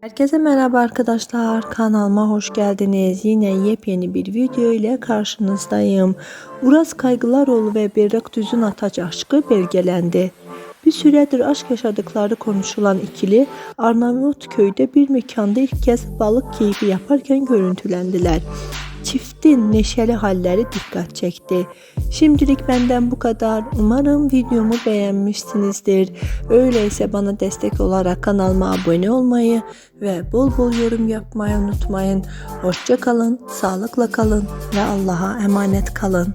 Herkese merhaba arkadaşlar kanalıma hoş geldiniz. Yine yepyeni bir video ile karşınızdayım. Uraz Kaygılaroğlu ve Berrak Düz'ün Ataç aşkı belgelendi. Bir süredir aşk yaşadıkları konuşulan ikili Arnavutköy'de bir mekanda ilk kez balık keyfi yaparken görüntülendiler. Çiftin neşeli halleri dikkat çekti. Şimdilik benden bu kadar. Umarım videomu beğenmişsinizdir. Öyleyse bana destek olarak kanalıma abone olmayı ve bol bol yorum yapmayı unutmayın. Hoşça kalın, sağlıkla kalın ve Allah'a emanet kalın.